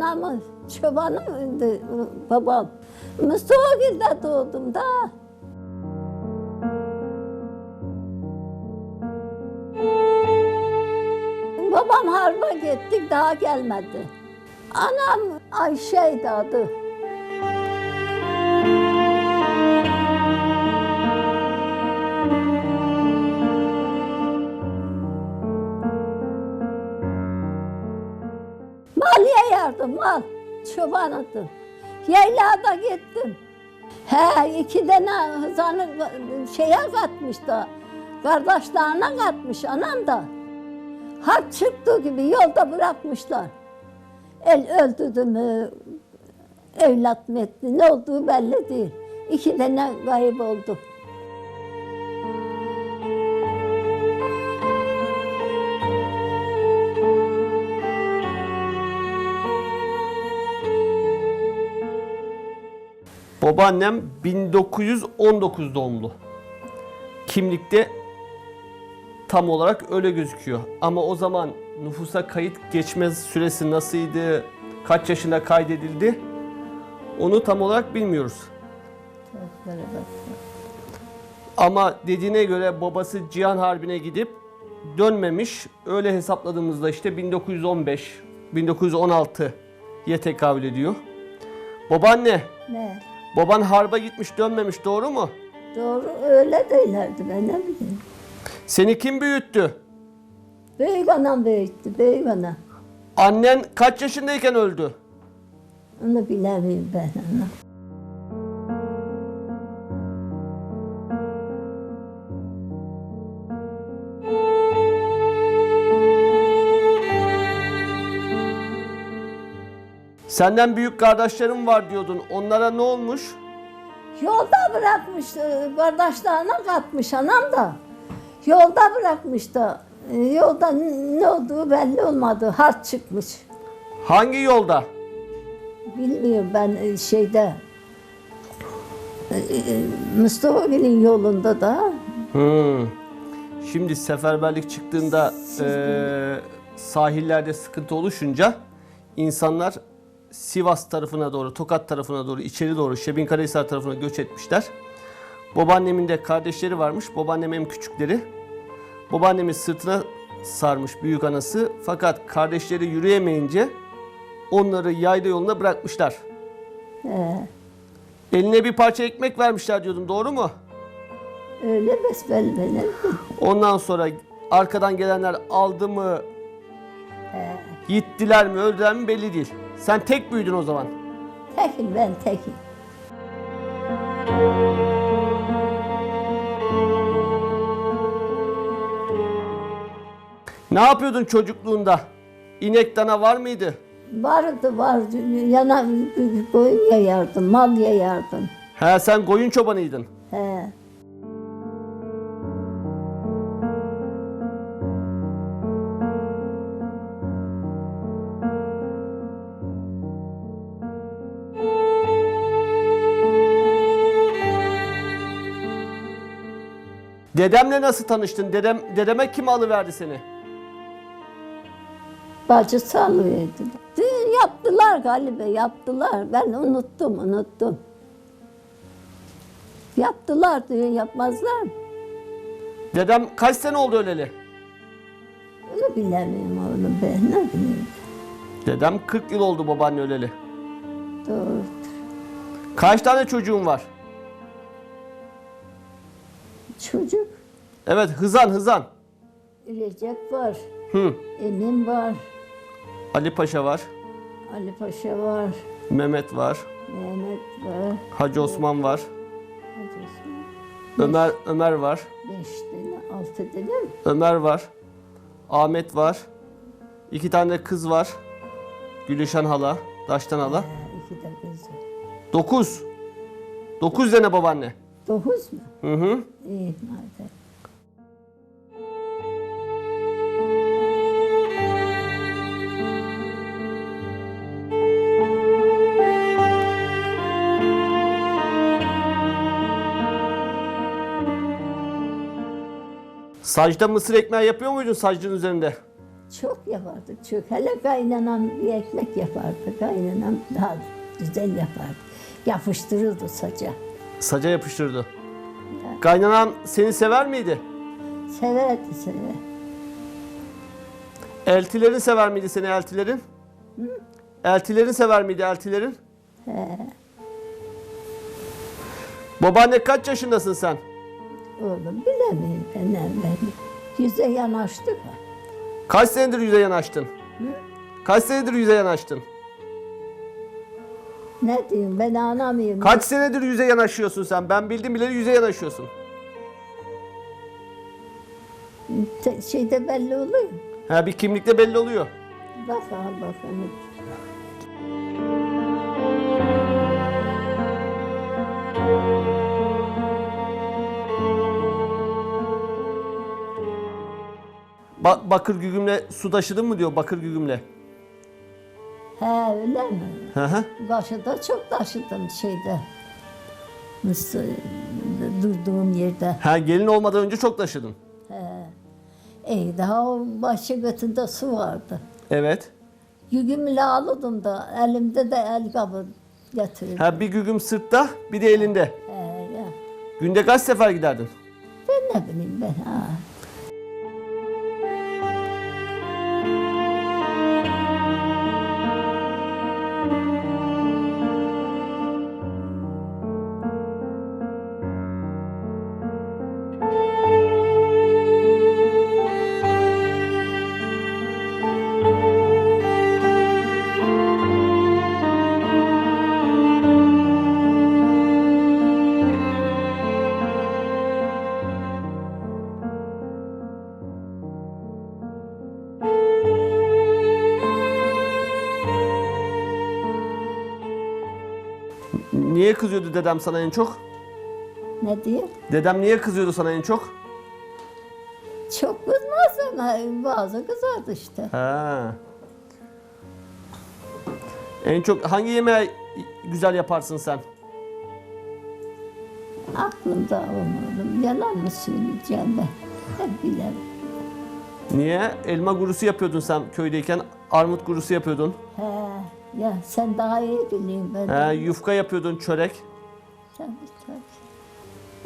Anamı. Çobanımdı babam. Mustafa Gül'de doğdum da. Babam harba gittik daha gelmedi. Anam Ayşe'ydi adı. Yardım mal. Çobanıydım. Yaylada gittim. He iki tane hızanı şeye katmış da. Kardeşlerine katmış anam da. Harp çıktığı gibi yolda bırakmışlar. El öldürdü mü, evlat mı etti, ne olduğu belli değil. İki tane kayıp oldu. Babaannem 1919 doğumlu. Kimlikte tam olarak öyle gözüküyor. Ama o zaman nüfusa kayıt geçme süresi nasıldı, kaç yaşında kaydedildi onu tam olarak bilmiyoruz. Ama dediğine göre babası Cihan Harbi'ne gidip dönmemiş. Öyle hesapladığımızda işte 1915, 1916'ya tekabül ediyor. Babaanne, Ne? Baban harba gitmiş dönmemiş doğru mu? Doğru öyle değillerdi ben ne bileyim. Seni kim büyüttü? Büyük anam büyüktü, büyük anam. Annen kaç yaşındayken öldü? Onu bilemiyorum ben onu. Senden büyük kardeşlerim var diyordun. Onlara ne olmuş? Yolda bırakmış, e, kardeşlerine katmış anam da. Yolda bırakmış da. e, Yolda ne olduğu belli olmadı. Harp çıkmış. Hangi yolda? Bilmiyorum ben e, şeyde. e, e, Mustafa Gül'ün yolunda da. Hmm. Şimdi seferberlik çıktığında eee, sahillerde sıkıntı oluşunca insanlar Sivas tarafına doğru, Tokat tarafına doğru, içeri doğru, Şebinkarahisar tarafına göç etmişler. Babaannemin de kardeşleri varmış. Babaannem en küçükleri. Babaannemin sırtına sarmış büyük anası. Fakat kardeşleri yürüyemeyince onları yayla yoluna bırakmışlar. He, Eline bir parça ekmek vermişler diyordun doğru mu? öyle besbelli benim. Ondan sonra arkadan gelenler aldı mı, gittiler mi, öldüler mi belli değil. Sen tek büyüdün o zaman. Tekim ben tekim. Ne yapıyordun çocukluğunda? İnek dana var mıydı? Vardı vardı. Yana koyun yayardım, mal yayardım. He sen koyun çobanıydın. Dedemle nasıl tanıştın? Dedem dedeme kim alıverdi seni? Bacı sallıyordu. Düğün yaptılar galiba yaptılar. Ben unuttum unuttum. Yaptılar düğün yapmazlar mı? Dedem kaç sene oldu öleli? Onu bilemiyorum oğlum ben ne bileyim. Dedem 40 yıl oldu babaanne öleli. Doğrudur. Kaç tane çocuğun var? Çocuk Evet Hızan Hızan. Recep var, Hı. Emin var, Ali Paşa var. Ali Paşa var, Mehmet var. Mehmet var, Hacı Osman var. Hacı Osman. Ömer Ömer var. Beş tane, altı tane? Ömer var. Ahmet var. İki tane kız var. Gülüşen hala, Daştan hala. Ha, iki de kız var. Dokuz. Dokuz tane babaanne. Dokuz mu? Hı hı. İyi madem. Sacda mısır ekmeği yapıyor muydun sacdın üzerinde? Çok yapardık çok. Hele kaynanam bir ekmek yapardı. Kaynanam daha güzel yapardı. Yapıştırırdı saça. Saca yapıştırdı. Kaynanan seni sever miydi? Severdi sever. Eltilerin sever miydi seni eltilerin? Eltilerin sever miydi eltilerin? He. Babaanne kaç yaşındasın sen? Oğlum bilemiyorum ben ben. Yüze yanaştık. ha. Kaç senedir yüze yanaştın? Kaç senedir yüze yanaştın? Ne diyeyim ben anlamıyorum. Kaç senedir yüze yanaşıyorsun sen? Ben bildim bileli yüze yanaşıyorsun. Te- şeyde belli oluyor. Ha bir kimlikte belli oluyor. Bakalım bakalım. Ba- bakır gügümle su taşıdın mı diyor bakır gügümle. He öyle mi? Hı hı. Karşıda çok taşıdım şeyde. Mısır, durduğum yerde. Ha gelin olmadan önce çok taşıdın. İyi daha o başı götünde su vardı. Evet. Yüzümle alırdım da elimde de el kabı getirirdim. Ha bir gügüm sırtta bir de elinde. He, ya. Günde kaç sefer giderdin? Ben ne bileyim ben ha. Niye kızıyordu dedem sana en çok? Ne diye? Dedem niye kızıyordu sana en çok? Çok kızmaz ama bazı kızardı işte. Ha. En çok hangi yemeği güzel yaparsın sen? Aklımda olmadım. Yalan mı söyleyeceğim ben? Ben bilemem. Niye? Elma gurusu yapıyordun sen köydeyken. Armut gurusu yapıyordun. He, ya sen daha iyi bileyim ben. He, yufka yapıyordun çörek. Tabii tabii.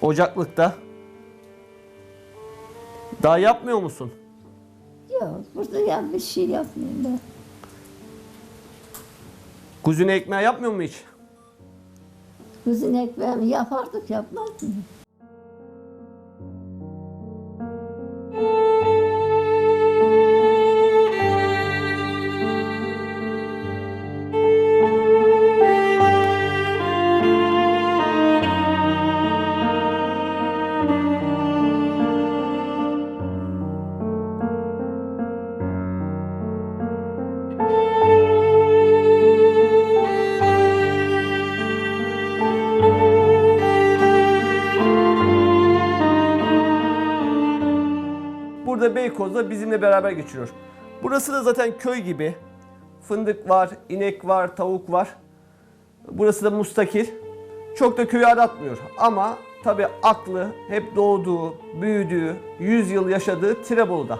Ocaklıkta. Daha yapmıyor musun? Yok burada ya bir şey yapmıyorum ben. Kuzine ekmeği yapmıyor mu hiç? Kızın ekmeğimi yapardık yapmaz mı? Beykoz'da bizimle beraber geçiriyor. Burası da zaten köy gibi. Fındık var, inek var, tavuk var. Burası da mustakil. Çok da köyü aratmıyor. Ama tabii aklı hep doğduğu, büyüdüğü, 100 yıl yaşadığı Tirebolu'da.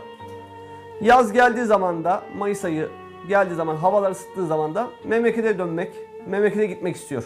Yaz geldiği zaman da Mayıs ayı geldiği zaman havalar ısıttığı zaman da memlekete dönmek, memlekete gitmek istiyor.